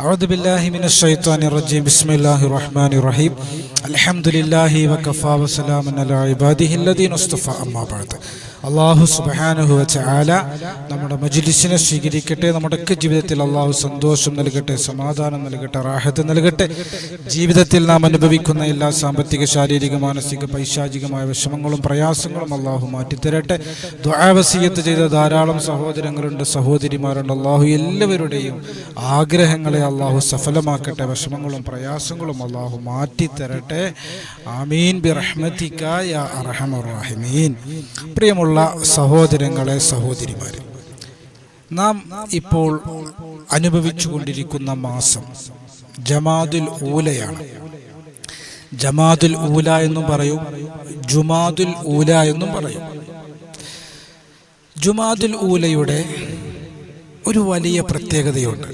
أعوذ بالله من الشيطان الرجيم بسم الله الرحمن الرحيم الحمد لله وكفى وسلام على عباده الذين اصطفى أما بعد അള്ളാഹു സുബാനുഹു ചാല നമ്മുടെ മജിലിസിനെ സ്വീകരിക്കട്ടെ നമ്മുടെയൊക്കെ ജീവിതത്തിൽ അള്ളാഹു സന്തോഷം നൽകട്ടെ സമാധാനം നൽകട്ടെ റാഹത്ത് നൽകട്ടെ. ജീവിതത്തിൽ നാം അനുഭവിക്കുന്ന എല്ലാ സാമ്പത്തിക ശാരീരിക മാനസിക പൈശാചികമായ വിഷമങ്ങളും പ്രയാസങ്ങളും അള്ളാഹു മാറ്റിത്തരട്ടെ. ദ്വാവസീയത്ത് ചെയ്ത ധാരാളം സഹോദരങ്ങളുണ്ട് സഹോദരിമാരുണ്ട്. അള്ളാഹു എല്ലാവരുടെയും ആഗ്രഹങ്ങളെ അള്ളാഹു സഫലമാക്കട്ടെ വിഷമങ്ങളും പ്രയാസങ്ങളും അള്ളാഹു മാറ്റിത്തരട്ടെ. ആമീൻ. ബിറഹ്മീൻ പ്രിയമുള്ള പ്രിയമുള്ള സഹോദരങ്ങളെ സഹോദരിമാരെ നാം ഇപ്പോൾ അനുഭവിച്ചുകൊണ്ടിരിക്കുന്ന മാസം ജമാദുൽ ഊലയാണ്. ജമാദുൽ ഊല എന്നും പറയും ജുമാദുൽ ഊല എന്നും പറയും. ജുമാദുൽ ഊലയുടെ ഒരു വലിയ പ്രത്യേകതയുണ്ട്.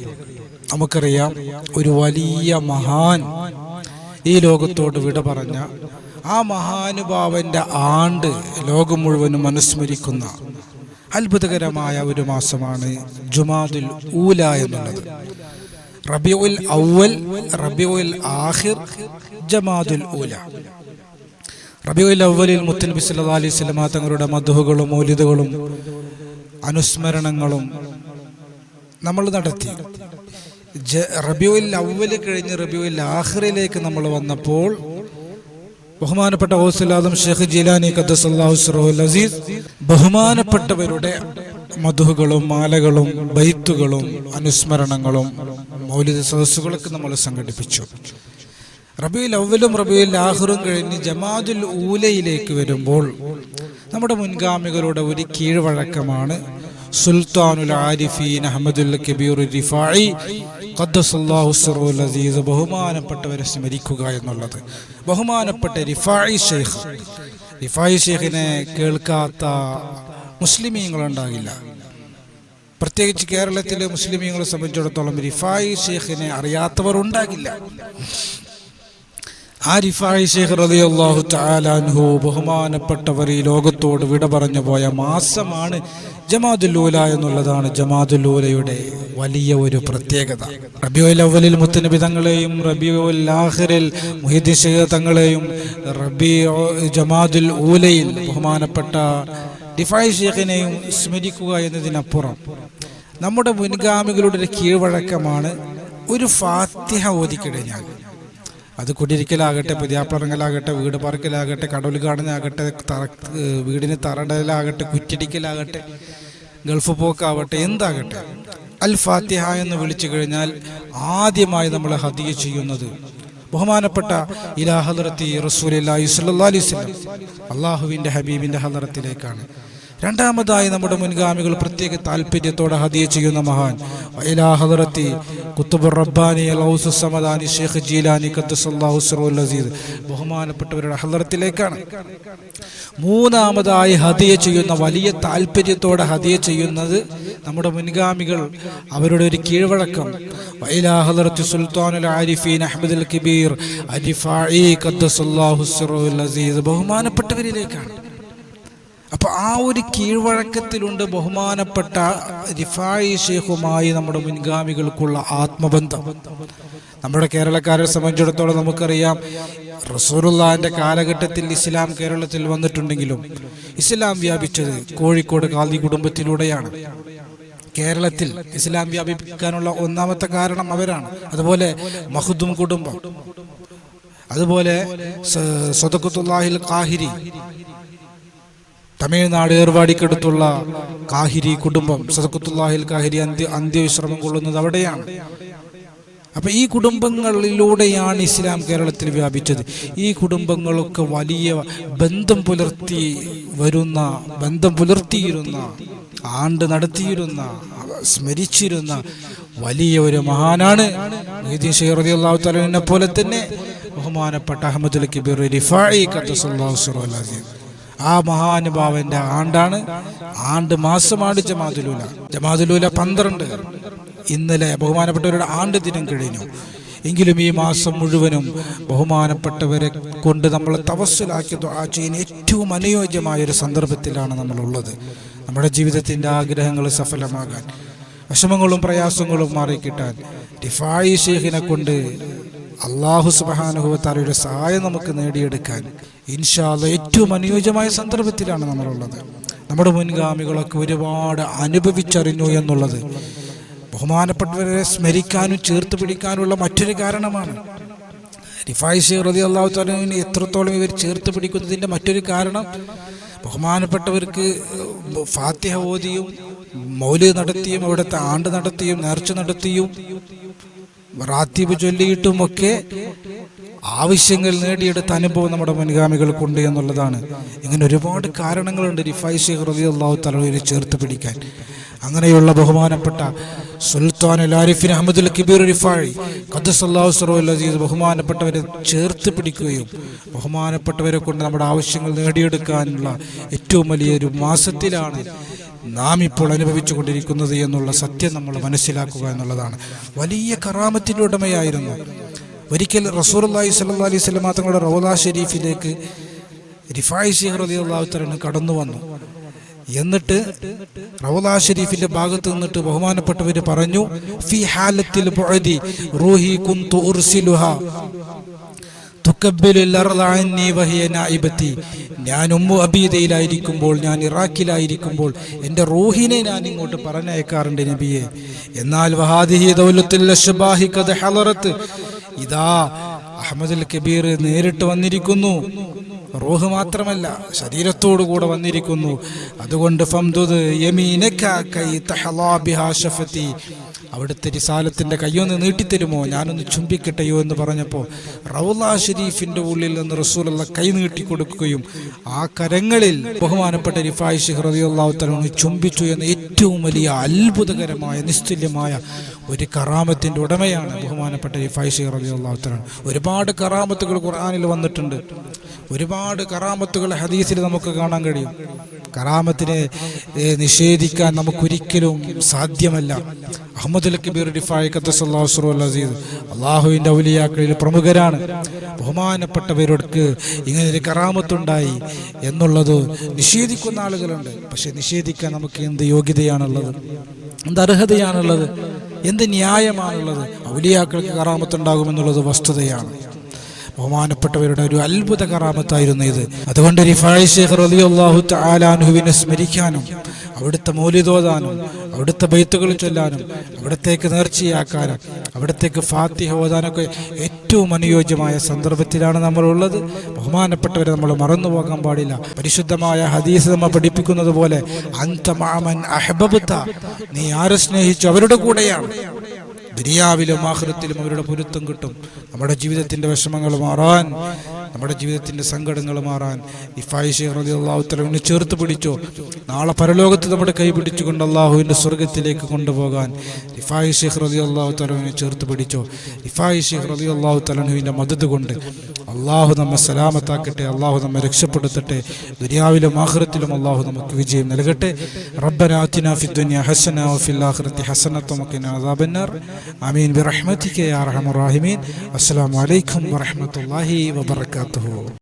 നമുക്കറിയാം ഒരു വലിയ മഹാൻ ഈ ലോകത്തോട് വിട പറഞ്ഞ ആ മഹാനുഭാവന്റെ ആണ്ട് ലോകം മുഴുവനും അനുസ്മരിക്കുന്ന അത്ഭുതകരമായ ഒരു മാസമാണ് ജുമാദുൽ ഊല എന്നുള്ളത്. റബിയുൽ ഔവൽ റബിയുൽ ആഹിർ ജമാദുൽ ഊല. റബിയുൽ ഔവലിൽ മുത്തനബി സല്ലാ അലൈഹി സ്വലമ തങ്ങളുടെ മധുഹുകളും മൗലിദുകളും അനുസ്മരണങ്ങളും നമ്മൾ നടത്തി. റബിയുൽ ഔവൽ കഴിഞ്ഞ് റബിയുൽ ആഹിറിലേക്ക് നമ്മൾ വന്നപ്പോൾ ബഹുമാനപ്പെട്ട ഓസുലാദം ഷെയ്ഖ് ജീലാനി ഖദ്ദസല്ലാഹുസ്റഹുൽ അസീസ് ബഹുമാനപ്പെട്ടവരുടെ മധുഹുകളും മാലകളും ബൈത്തുകളും അനുസ്മരണങ്ങളും മൗലിക സദസ്സുകളൊക്കെ നമ്മൾ സംഘടിപ്പിച്ചു. റബിയുൽ അവലും റബിയുൽ ആഹുറും കഴിഞ്ഞ് ജമാദുൽ ഊലയിലേക്ക് വരുമ്പോൾ നമ്മുടെ മുൻഗാമികളുടെ ഒരു കീഴ്വഴക്കമാണ് സുൽത്താനുൽ ആരിഫീൻ അഹമ്മദുൽ കബീർ റിഫായി അസീസ് ബഹുമാനപ്പെട്ടവരെ സ്മരിക്കുക എന്നുള്ളത്. ബഹുമാനപ്പെട്ട റിഫായി ഷെയ്ഖ്. റിഫായി ഷെയ്ഖിനെ കേൾക്കാത്ത മുസ്ലിമീങ്ങളുണ്ടാകില്ല. പ്രത്യേകിച്ച് കേരളത്തിലെ മുസ്ലിമീങ്ങളെ സംബന്ധിച്ചിടത്തോളം റിഫായി ഷെയ്ഖിനെ അറിയാത്തവർ ഉണ്ടാകില്ല ആ റിഫായി ഷെയ്ഖ് റളിയല്ലാഹു തആലാൻഹു ബഹുമാനപ്പെട്ടവർ ഈ ലോകത്തോട് വിട പറഞ്ഞു പോയ മാസമാണ് ജമാദുല്ലൂല എന്നുള്ളതാണ് ജമാദുല്ലൂലയുടെ വലിയ ഒരു പ്രത്യേകത. റബിയുൽ അവലിൽ മുത്തനബി തങ്ങളെയും റബിയുൽ ആഹിറിൽ മുഹിദ്ദീൻ ഷെയ്ഖ് തങ്ങളെയും റബി ജമാദുൽ ഊലയിൽ ബഹുമാനപ്പെട്ട ഡിഫായ് ഷെയ്ഖിനെയും സ്മരിക്കുക എന്നതിനപ്പുറം നമ്മുടെ മുൻഗാമികളുടെ ഒരു കീഴ്വഴക്കമാണ് ഒരു ഫാത്തിഹ ഓതിക്കഴിഞ്ഞാൽ. അത് കുടിയിരിക്കലാകട്ടെ പുതിയാപ്പറങ്ങലാകട്ടെ വീട് പറക്കലാകട്ടെ കടൽ കാണലാകട്ടെ തറ വീടിന് തറടലാകട്ടെ കുറ്റിടിക്കലാകട്ടെ ഗൾഫ് പോക്കാവട്ടെ എന്താകട്ടെ. അൽ ഫാത്തിഹ എന്ന് വിളിച്ചു കഴിഞ്ഞാൽ ആദ്യമായി നമ്മൾ ഹദിയ ചെയ്യുന്നത് ബഹുമാനപ്പെട്ട ഇലാ ഹലറത്തി റസൂലി അലൈഹി അള്ളാഹുവിന്റെ ഹബീബിന്റെ ഹലറത്തിലേക്കാണ് രണ്ടാമതായി നമ്മുടെ മുൻഗാമികൾ പ്രത്യേക താല്പര്യത്തോടെ ഹദിയ ചെയ്യുന്ന മഹാൻ. ഇലാ ഹദറത്തി കുത്തുബുർ റബ്ബാനി ലൗസു സമദാനി ഷേഖ് ജീലാനി ഖദ്ദസല്ലാഹു സിറുൽ അസീസ്. ബഹുമാനപ്പെട്ടവരുടെ ഹദറത്തിലേക്കാണ്. മൂന്നാമതായി ഹദിയ ചെയ്യുന്ന വലിയ താല്പര്യത്തോടെ ഹദിയ ചെയ്യുന്നത് നമ്മുടെ മുൻഗാമികൾ അവരുടെ ഒരു കീഴ്വഴക്കം. വൈലാ ഹദറത്തി സുൽത്താനുൽ ആരിഫീൻ അഹമ്മദ് അൽ കബീർ അരിഫായി ഖദ്ദസല്ലാഹു സിറുൽ അസീസ്. ബഹുമാനപ്പെട്ടവരിലേക്കാണ്. അപ്പൊ ആ ഒരു കീഴ്വഴക്കത്തിലുണ്ട് ബഹുമാനപ്പെട്ട റിഫായി ഷേഖുമായി നമ്മുടെ മുൻഗാമികൾക്കുള്ള ആത്മബന്ധം. നമ്മുടെ കേരളക്കാരെ സംബന്ധിച്ചിടത്തോളം നമുക്കറിയാം റസൂറുല്ലാന്റെ കാലഘട്ടത്തിൽ ഇസ്ലാം കേരളത്തിൽ വന്നിട്ടുണ്ടെങ്കിലും ഇസ്ലാം വ്യാപിച്ചത് കോഴിക്കോട് ഗാന്ധി കുടുംബത്തിലൂടെയാണ്. കേരളത്തിൽ ഇസ്ലാം വ്യാപിപ്പിക്കാനുള്ള ഒന്നാമത്തെ കാരണം അവരാണ്. അതുപോലെ മഹുദും കുടുംബം. അതുപോലെ സദക്കുത്തുല്ലാഹിൽ കാഹിരി തമിഴ്നാട് ഏർവാടിക്കടുത്തുള്ള കാഹിരി കുടുംബം സദക്കുത്തുല്ലാഹിൽ കാഹിരി അന്ത്യ അന്ത്യവിശ്രമം കൊള്ളുന്നത് അവിടെയാണ്. അപ്പൊ ഈ കുടുംബങ്ങളിലൂടെയാണ് ഇസ്ലാം കേരളത്തിൽ വ്യാപിച്ചത്. ഈ കുടുംബങ്ങളൊക്കെ വലിയ ബന്ധം പുലർത്തി വരുന്ന ബന്ധം പുലർത്തിയിരുന്ന ആണ്ട് നടത്തിയിരുന്ന സ്മരിച്ചിരുന്ന വലിയ ഒരു മഹാനാണ് അള്ളാഹു പോലെ തന്നെ ബഹുമാനപ്പെട്ട അഹമ്മദ് കബീർ ആ മഹാനുഭാവന്റെ ആണ്ടാണ്. ആണ്ട് മാസമാണ് ജമാതുലൂല ജമാതുലൂല പന്ത്രണ്ട്. ഇന്നലെ ബഹുമാനപ്പെട്ടവരുടെ ആണ്ട് ദിനം കഴിഞ്ഞു. എങ്കിലും ഈ മാസം മുഴുവനും ബഹുമാനപ്പെട്ടവരെ കൊണ്ട് നമ്മൾ തവസ്സിലാക്കി ആ ചെയ്യുന്ന ഏറ്റവും അനുയോജ്യമായ ഒരു സന്ദർഭത്തിലാണ് നമ്മളുള്ളത്. നമ്മുടെ ജീവിതത്തിന്റെ ആഗ്രഹങ്ങൾ സഫലമാകാൻ വിഷമങ്ങളും പ്രയാസങ്ങളും മാറിക്കിട്ടാൻ ഡിഫായി ഷേഖിനെ കൊണ്ട് അള്ളാഹു സുബാനുഭവത്താരയുടെ സഹായം നമുക്ക് നേടിയെടുക്കാൻ ഇൻഷാല്ല ഏറ്റവും അനുയോജ്യമായ സന്ദർഭത്തിലാണ് നമ്മളുള്ളത്. നമ്മുടെ മുൻഗാമികളൊക്കെ ഒരുപാട് അനുഭവിച്ചറിഞ്ഞു എന്നുള്ളത് ബഹുമാനപ്പെട്ടവരെ സ്മരിക്കാനും ചേർത്ത് പിടിക്കാനുള്ള മറ്റൊരു കാരണമാണ്. റിഫായ് ഷെയ്ഖ് റതി അള്ളാഹു താലിനെ എത്രത്തോളം ഇവർ ചേർത്ത് പിടിക്കുന്നതിന്റെ മറ്റൊരു കാരണം ബഹുമാനപ്പെട്ടവർക്ക് ഫാത്തിഹ ഓതിയും മൗൽ നടത്തിയും അവിടുത്തെ ആണ്ട് നടത്തിയും നേർച്ച നടത്തിയും റാത്തീബ് ചൊല്ലിയിട്ടുമൊക്കെ ആവശ്യങ്ങൾ നേടിയെടുത്ത അനുഭവം നമ്മുടെ മുൻഗാമികൾക്കുണ്ട് എന്നുള്ളതാണ്. ഇങ്ങനെ ഒരുപാട് കാരണങ്ങളുണ്ട് റിഫായ് ഷെയ്ഖ് റബി അള്ളാഹു തലവരെ ചേർത്ത് പിടിക്കാൻ. അങ്ങനെയുള്ള ബഹുമാനപ്പെട്ട സുൽത്താൻ ലാരിഫിൻ അഹമ്മദുൽ കിബീർ റിഫാഴി ഖദ്സല്ലാഹു അസീസ് ബഹുമാനപ്പെട്ടവരെ ചേർത്ത് പിടിക്കുകയും ബഹുമാനപ്പെട്ടവരെ കൊണ്ട് നമ്മുടെ ആവശ്യങ്ങൾ നേടിയെടുക്കാനുള്ള ഏറ്റവും വലിയൊരു മാസത്തിലാണ് നാം ഇപ്പോൾ അനുഭവിച്ചു കൊണ്ടിരിക്കുന്നത് എന്നുള്ള സത്യം നമ്മൾ മനസ്സിലാക്കുക എന്നുള്ളതാണ്. വലിയ കറാമത്തിന്റെ ഉടമയായിരുന്നു. ഒരിക്കൽ റസൂർ അള്ളാഹി സല്ലാ അലൈഹി സ്വലമാ തങ്ങളുടെ റൗദ ഷെരീഫിലേക്ക് റിഫായ് ഷെയ്ഖ് റലി അള്ളാഹു തലന് കടന്നു വന്നു. എന്നിട്ട് റൗദ ഷെരീഫിന്റെ ഭാഗത്ത് നിന്നിട്ട് ബഹുമാനപ്പെട്ടവർ പറഞ്ഞു ഫി ഹാലത്തിൽ റൂഹി കുന്തു ഞാൻ ഉമ്മു അബീദയിലായിരിക്കുമ്പോൾ ഞാൻ ഇറാഖിലായിരിക്കുമ്പോൾ എന്റെ റൂഹിനെ ഞാൻ ഇങ്ങോട്ട് പറഞ്ഞയക്കാറുണ്ട് നബിയെ. എന്നാൽ വഹാദിഹി ദൗലത്തുൽ ഇതാ അഹമ്മദുൽ കബീർ നേരിട്ട് വന്നിരിക്കുന്നു. റൂഹ് മാത്രമല്ല ശരീരത്തോടു കൂടെ വന്നിരിക്കുന്നു. അതുകൊണ്ട് ഫംദുദ് അവിടുത്തെ റിസാലത്തിന്റെ കയ്യൊന്ന് നീട്ടിത്തരുമോ? ഞാനൊന്ന് ചുംബിക്കട്ടെയോ എന്ന് പറഞ്ഞപ്പോൾ റൗല ഷെരീഫിന്റെ ഉള്ളിൽ നിന്ന് റസൂലുള്ള കൈ നീട്ടിക്കൊടുക്കുകയും ആ കരങ്ങളിൽ ബഹുമാനപ്പെട്ട റിഫായ് ഷിഹ് റതിയുള്ളാഹു തലൊന്ന് ചുംബിച്ചു എന്ന ഏറ്റവും വലിയ അത്ഭുതകരമായ നിസ്തുല്യമായ ഒരു കറാമത്തിന്റെ ഉടമയാണ് ബഹുമാനപ്പെട്ട റിഫായ് ഷിഹ് റതിയുള്ളാഹു തലൻ ഒരുപാട് കറാമത്തുകൾ ഖുർആാനിൽ വന്നിട്ടുണ്ട്. ഒരുപാട് കറാമത്തുകൾ ഹദീസിൽ നമുക്ക് കാണാൻ കഴിയും. കറാമത്തിനെ നിഷേധിക്കാൻ നമുക്കൊരിക്കലും സാധ്യമല്ല. അഹമ്മദ് കബീർ ഡിഫായ് ഖത്തസല്ലാഹുസ്റു അസീദ് അള്ളാഹുവിന്റെ ഔലിയാക്കളിൽ പ്രമുഖരാണ്. ബഹുമാനപ്പെട്ടവർക്ക് ഇങ്ങനെ ഒരു കറാമത്തുണ്ടായി എന്നുള്ളത് നിഷേധിക്കുന്ന ആളുകളുണ്ട്. പക്ഷെ നിഷേധിക്കാൻ നമുക്ക് എന്ത് യോഗ്യതയാണുള്ളത്? എന്ത് അർഹതയാണുള്ളത്? എന്ത് ന്യായമാണുള്ളത്? ഔലിയാക്കൾക്ക് കറാമത്തുണ്ടാകുമെന്നുള്ളത് വസ്തുതയാണ്. ബഹുമാനപ്പെട്ടവരുടെ ഒരു അത്ഭുത കറാമത്തായിരുന്നു ഇത്. അതുകൊണ്ട് റിഫായ് സ്മരിക്കാനും അവിടുത്തെ മൂല്യതോതാനും അവിടുത്തെ ബൈത്തുകൾ ചൊല്ലാനും അവിടത്തേക്ക് നേർച്ചയാക്കാനും അവിടത്തേക്ക് ഫാത്തിഹ ഓതാനൊക്കെ ഏറ്റവും അനുയോജ്യമായ സന്ദർഭത്തിലാണ് നമ്മളുള്ളത്. ബഹുമാനപ്പെട്ടവരെ നമ്മൾ മറന്നു പോകാൻ പാടില്ല. പരിശുദ്ധമായ ഹദീസ് നമ്മൾ പഠിപ്പിക്കുന്നത് പോലെ അന്തമാമൻ അഹബബുത്ത നീ ആരെ സ്നേഹിച്ചു? അവരുടെ കൂടെയാണ്. ദുനിയാവിലും ആഹൃത്തിലും അവരുടെ പൊരുത്തം കിട്ടും. നമ്മുടെ ജീവിതത്തിന്റെ വിഷമങ്ങൾ മാറാൻ നമ്മുടെ ജീവിതത്തിന്റെ സങ്കടങ്ങൾ മാറാൻ. ഇഫായി ഷെയ്ഖ് റതി അള്ളാഹുത്തലവിനെ ചേർത്ത് പിടിച്ചോ. നാളെ പരലോകത്ത് നമ്മുടെ കൈ പിടിച്ചുകൊണ്ട് അള്ളാഹുവിന്റെ സ്വർഗത്തിലേക്ക് കൊണ്ടുപോകാൻ. ഇഫായി ഷെയ്ഖ് അള്ളാഹു തലവിനെ ചേർത്ത് പിടിച്ചോ. ഇഫായി ഷെയ്ഖ് അള്ളാഹു തലഹുവിന്റെ മദത് കൊണ്ട്. അള്ളാഹു നമ്മെ സലാമത്താക്കട്ടെ അള്ളാഹു നമ്മെ രക്ഷപ്പെടുത്തട്ടെ ദുനിയാവിലും ആഹ്റത്തിലും അള്ളാഹു നമുക്ക് വിജയം നൽകട്ടെ. റബ്ബനാത്തിന ഫി ദുനിയ ഹസന വഫിൽ ആഖിറതി ഹസനത വഖിന അദാബന്നാർ. ആമീൻ. ബിറഹ്മതിക റഹീമീൻ. അസ്സലാമു അലൈക്കും വറഹ്മത്തുള്ളാഹി വബറകാതുഹു.